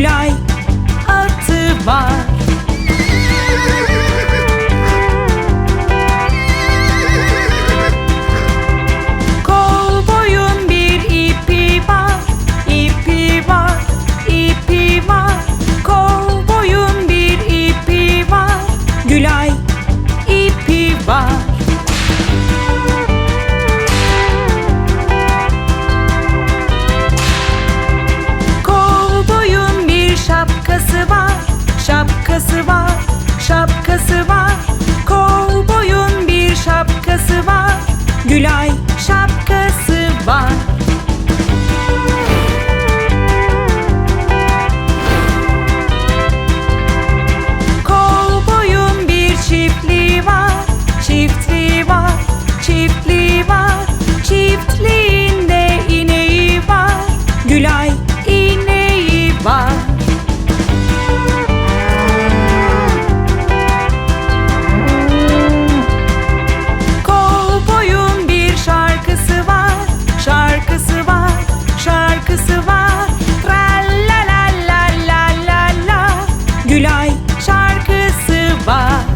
Gülay şapkası var. Gülay şapka şarkısı var.